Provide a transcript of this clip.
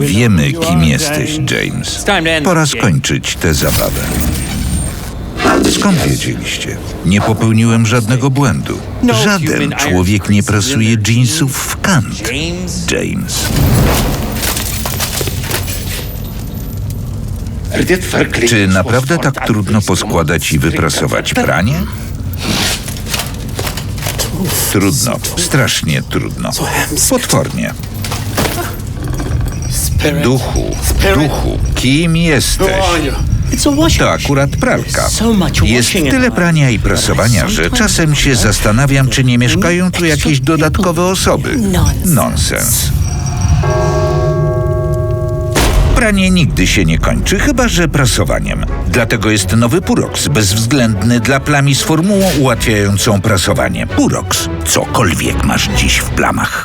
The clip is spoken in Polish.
Wiemy, kim jesteś, James. Pora skończyć tę zabawę. Skąd wiedzieliście? Nie popełniłem żadnego błędu. Żaden człowiek nie prasuje jeansów w kant. James. Czy naprawdę tak trudno poskładać i wyprasować pranie? Trudno, strasznie trudno. Potwornie. Duchu, duchu, kim jesteś? To akurat pralka. Jest tyle prania i prasowania, że czasem się zastanawiam, czy nie mieszkają tu jakieś dodatkowe osoby. Nonsens. Pranie nigdy się nie kończy, chyba że prasowaniem. Dlatego jest nowy Purox, bezwzględny dla plami z formułą ułatwiającą prasowanie. Purox, cokolwiek masz dziś w plamach.